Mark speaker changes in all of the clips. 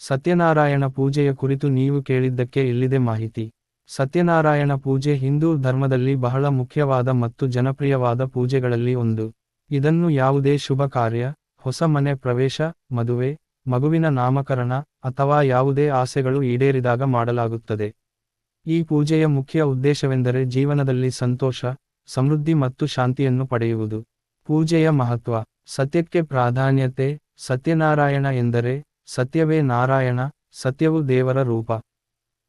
Speaker 1: ಸತ್ಯನಾರಾಯಣ ಪೂಜೆಯ ಕುರಿತು ನೀವು ಕೇಳಿದ್ದಕ್ಕೆ ಇಲ್ಲಿದೆ ಮಾಹಿತಿ. ಸತ್ಯನಾರಾಯಣ ಪೂಜೆ ಹಿಂದೂ ಧರ್ಮದಲ್ಲಿ ಬಹಳ ಮುಖ್ಯವಾದ ಮತ್ತು ಜನಪ್ರಿಯವಾದ ಪೂಜೆಗಳಲ್ಲಿ ಒಂದು. ಇದನ್ನು ಯಾವುದೇ ಶುಭ ಕಾರ್ಯ, ಹೊಸ ಮನೆ ಪ್ರವೇಶ, ಮದುವೆ, ಮಗುವಿನ ನಾಮಕರಣ ಅಥವಾ ಯಾವುದೇ ಆಸೆಗಳು ಈಡೇರಿದಾಗ ಮಾಡಲಾಗುತ್ತದೆ. ಈ ಪೂಜೆಯ ಮುಖ್ಯ ಉದ್ದೇಶವೆಂದರೆ ಜೀವನದಲ್ಲಿ ಸಂತೋಷ, ಸಮೃದ್ಧಿ ಮತ್ತು ಶಾಂತಿಯನ್ನು ಪಡೆಯುವುದು. ಪೂಜೆಯ ಮಹತ್ವ, ಸತ್ಯಕ್ಕೆ ಪ್ರಾಧಾನ್ಯತೆ, ಸತ್ಯನಾರಾಯಣ ಎಂದರೆ ಸತ್ಯವೇ ನಾರಾಯಣ, ಸತ್ಯವು ದೇವರ ರೂಪ.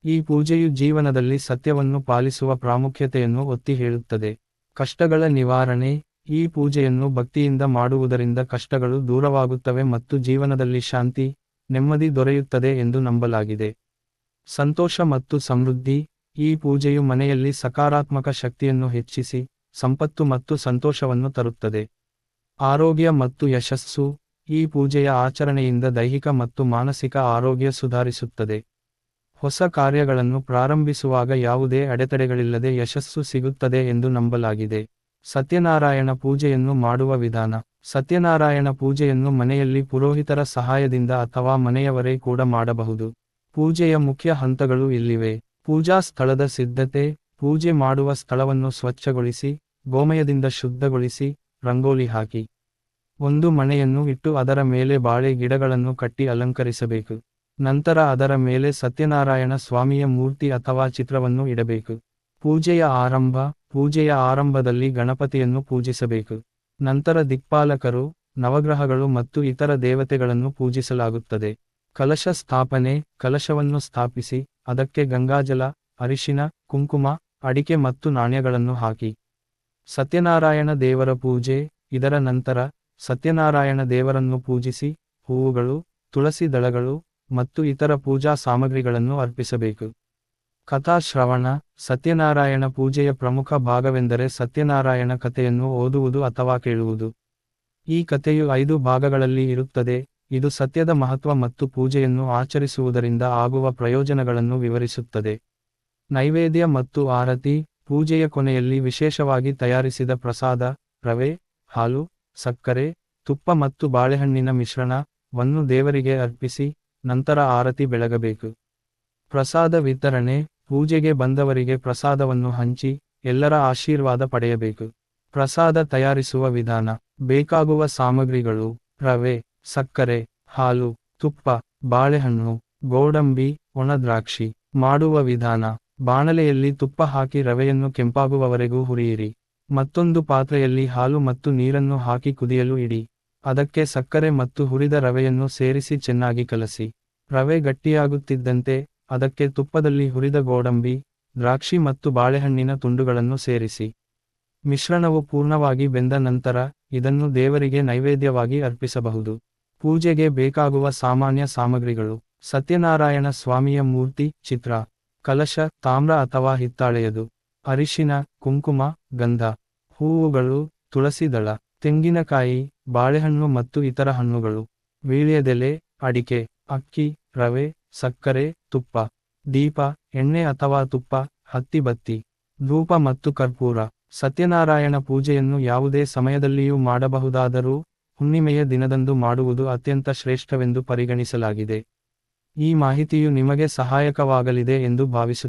Speaker 1: ಈ ಪೂಜೆಯು ಜೀವನದಲ್ಲಿ ಸತ್ಯವನ್ನು ಪಾಲಿಸುವ ಪ್ರಾಮುಖ್ಯತೆಯನ್ನು ಒತ್ತಿ ಹೇಳುತ್ತದೆ. ಕಷ್ಟಗಳ ನಿವಾರಣೆ, ಈ ಪೂಜೆಯನ್ನು ಭಕ್ತಿಯಿಂದ ಮಾಡುವುದರಿಂದ ಕಷ್ಟಗಳು ದೂರವಾಗುತ್ತವೆ ಮತ್ತು ಜೀವನದಲ್ಲಿ ಶಾಂತಿ, ನೆಮ್ಮದಿ ದೊರೆಯುತ್ತದೆ ಎಂದು ನಂಬಲಾಗಿದೆ. ಸಂತೋಷ ಮತ್ತು ಸಮೃದ್ಧಿ, ಈ ಪೂಜೆಯು ಮನೆಯಲ್ಲಿ ಸಕಾರಾತ್ಮಕ ಶಕ್ತಿಯನ್ನು ಹೆಚ್ಚಿಸಿ, ಸಂಪತ್ತು ಮತ್ತು ಸಂತೋಷವನ್ನು ತರುತ್ತದೆ. ಆರೋಗ್ಯ ಮತ್ತು ಯಶಸ್ಸು ಈ ಪೂಜೆಯ ಆಚರಣೆಯಿಂದ ದೈಹಿಕ ಮತ್ತು ಮಾನಸಿಕ ಆರೋಗ್ಯ ಸುಧಾರಿಸುತ್ತದೆ. ಹೊಸ ಕಾರ್ಯಗಳನ್ನು ಪ್ರಾರಂಭಿಸುವಾಗ ಯಾವುದೇ ಅಡೆತಡೆಗಳಿಲ್ಲದೆ ಯಶಸ್ಸು ಸಿಗುತ್ತದೆ ಎಂದು ನಂಬಲಾಗಿದೆ. ಸತ್ಯನಾರಾಯಣ ಪೂಜೆಯನ್ನು ಮಾಡುವ ವಿಧಾನ. ಸತ್ಯನಾರಾಯಣ ಪೂಜೆಯನ್ನು ಮನೆಯಲ್ಲಿ ಪುರೋಹಿತರ ಸಹಾಯದಿಂದ ಅಥವಾ ಮನೆಯವರೇ ಕೂಡ ಮಾಡಬಹುದು. ಪೂಜೆಯ ಮುಖ್ಯ ಹಂತಗಳು ಇಲ್ಲಿವೆ. ಪೂಜಾ ಸ್ಥಳದ ಸಿದ್ಧತೆ, ಪೂಜೆ ಮಾಡುವ ಸ್ಥಳವನ್ನು ಸ್ವಚ್ಛಗೊಳಿಸಿ, ಗೋಮಯದಿಂದ ಶುದ್ಧಗೊಳಿಸಿ, ರಂಗೋಲಿ ಹಾಕಿ. ಒಂದು ಮಣೆಯನ್ನು ಇಟ್ಟು ಅದರ ಮೇಲೆ ಬಾಳೆ ಗಿಡಗಳನ್ನು ಕಟ್ಟಿ ಅಲಂಕರಿಸಬೇಕು. ನಂತರ ಅದರ ಮೇಲೆ ಸತ್ಯನಾರಾಯಣ ಸ್ವಾಮಿಯ ಮೂರ್ತಿ ಅಥವಾ ಚಿತ್ರವನ್ನು ಇಡಬೇಕು. ಪೂಜೆಯ ಆರಂಭ, ಪೂಜೆಯ ಆರಂಭದಲ್ಲಿ ಗಣಪತಿಯನ್ನು ಪೂಜಿಸಬೇಕು. ನಂತರ ದಿಕ್ಪಾಲಕರು, ನವಗ್ರಹಗಳು ಮತ್ತು ಇತರ ದೇವತೆಗಳನ್ನು ಪೂಜಿಸಲಾಗುತ್ತದೆ. ಕಲಶ ಸ್ಥಾಪನೆ, ಕಲಶವನ್ನು ಸ್ಥಾಪಿಸಿ, ಅದಕ್ಕೆ ಗಂಗಾಜಲ, ಅರಿಶಿನ, ಕುಂಕುಮ, ಅಡಿಕೆ ಮತ್ತು ನಾಣ್ಯಗಳನ್ನು ಹಾಕಿ. ಸತ್ಯನಾರಾಯಣ ದೇವರ ಪೂಜೆ, ಇದರ ನಂತರ ಸತ್ಯನಾರಾಯಣ ದೇವರನ್ನು ಪೂಜಿಸಿ, ಹೂವುಗಳು, ತುಳಸಿ ದಳಗಳು ಮತ್ತು ಇತರ ಪೂಜಾ ಸಾಮಗ್ರಿಗಳನ್ನು ಅರ್ಪಿಸಬೇಕು. ಕಥಾಶ್ರವಣ ಸತ್ಯನಾರಾಯಣ ಪೂಜೆಯ ಪ್ರಮುಖ ಭಾಗವೆಂದರೆ ಸತ್ಯನಾರಾಯಣ ಕಥೆಯನ್ನು ಓದುವುದು ಅಥವಾ ಕೇಳುವುದು. ಈ ಕಥೆಯು ಐದು ಭಾಗಗಳಲ್ಲಿ ಇರುತ್ತದೆ, ಇದು ಸತ್ಯದ ಮಹತ್ವ ಮತ್ತು ಪೂಜೆಯನ್ನು ಆಚರಿಸುವುದರಿಂದ ಆಗುವ ಪ್ರಯೋಜನಗಳನ್ನು ವಿವರಿಸುತ್ತದೆ. ನೈವೇದ್ಯ ಮತ್ತು ಆರತಿ, ಪೂಜೆಯ ಕೊನೆಯಲ್ಲಿ ವಿಶೇಷವಾಗಿ ತಯಾರಿಸಿದ ಪ್ರಸಾದ, ರವೆ, ಹಾಲು ಸಕ್ಕರೆ, ತುಪ್ಪ ಮತ್ತು ಬಾಳೆಹಣ್ಣಿನ ಮಿಶ್ರಣವನ್ನು ದೇವರಿಗೆ ಅರ್ಪಿಸಿ, ನಂತರ ಆರತಿ ಬೆಳಗಬೇಕು. ಪ್ರಸಾದ ವಿತರಣೆ, ಪೂಜೆಗೆ ಬಂದವರಿಗೆ ಪ್ರಸಾದವನ್ನು ಹಂಚಿ, ಎಲ್ಲರ ಆಶೀರ್ವಾದ ಪಡೆಯಬೇಕು. ಪ್ರಸಾದ ತಯಾರಿಸುವ ವಿಧಾನ, ಬೇಕಾಗುವ ಸಾಮಗ್ರಿಗಳು, ರವೆ, ಸಕ್ಕರೆ, ಹಾಲು, ತುಪ್ಪ, ಬಾಳೆಹಣ್ಣು, ಗೋಡಂಬಿ ಒಣದ್ರಾಕ್ಷಿ ಮಾಡುವ ವಿಧಾನ, ಬಾಣಲೆಯಲ್ಲಿ ತುಪ್ಪ ಹಾಕಿ ರವೆಯನ್ನು ಕೆಂಪಾಗುವವರೆಗೂ ಹುರಿಯಿರಿ. ಮತ್ತೊಂದು ಪಾತ್ರೆಯಲ್ಲಿ ಹಾಲು ಮತ್ತು ನೀರನ್ನು ಹಾಕಿ ಕುದಿಯಲು ಇಡಿ. ಅದಕ್ಕೆ ಸಕ್ಕರೆ ಮತ್ತು ಹುರಿದ ರವೆಯನ್ನು ಸೇರಿಸಿ ಚೆನ್ನಾಗಿ ಕಲಸಿ. ರವೆ ಗಟ್ಟಿಯಾಗುತ್ತಿದ್ದಂತೆ ಅದಕ್ಕೆ ತುಪ್ಪದಲ್ಲಿ ಹುರಿದ ಗೋಡಂಬಿ, ದ್ರಾಕ್ಷಿ ಮತ್ತು ಬಾಳೆಹಣ್ಣಿನ ತುಂಡುಗಳನ್ನು ಸೇರಿಸಿ. ಮಿಶ್ರಣವು ಪೂರ್ಣವಾಗಿ ಬೆಂದ ನಂತರ ಇದನ್ನು ದೇವರಿಗೆ ನೈವೇದ್ಯವಾಗಿ ಅರ್ಪಿಸಬಹುದು. ಪೂಜೆಗೆ ಬೇಕಾಗುವ ಸಾಮಾನ್ಯ ಸಾಮಗ್ರಿಗಳು. ಸತ್ಯನಾರಾಯಣ ಸ್ವಾಮಿಯ ಮೂರ್ತಿ, ಚಿತ್ರ, ಕಲಶ, ತಾಮ್ರ ಅಥವಾ ಹಿತ್ತಾಳೆಯದು. ಅರಿಶಿನ, ಕುಂಕುಮ, ಗಂಧ, ಹೂವುಗಳು, ತುಳಸಿ ದಳ, ತೆಂಗಿನಕಾಯಿ, ಬಾಳೆಹಣ್ಣು ಮತ್ತು ಇತರ ಹಣ್ಣುಗಳು. ವೀಳ್ಯದೆಲೆ, ಅಡಿಕೆ, ಅಕ್ಕಿ, ರವೆ, ಸಕ್ಕರೆ, ತುಪ್ಪ, ದೀಪ, ಎಣ್ಣೆ ಅಥವಾ ತುಪ್ಪ ಹತ್ತಿಬತ್ತಿ ಧೂಪ ಮತ್ತು ಕರ್ಪೂರ. ಸತ್ಯನಾರಾಯಣ ಪೂಜೆಯನ್ನು ಯಾವುದೇ ಸಮಯದಲ್ಲಿಯೂ ಮಾಡಬಹುದಾದರೂ ಹುಣ್ಣಿಮೆಯ ದಿನದಂದು ಮಾಡುವುದು ಅತ್ಯಂತ ಶ್ರೇಷ್ಠವೆಂದು ಪರಿಗಣಿಸಲಾಗಿದೆ. ಈ ಮಾಹಿತಿಯು ನಿಮಗೆ ಸಹಾಯಕವಾಗಲಿದೆ ಎಂದು ಭಾವಿಸುತ್ತೇನೆ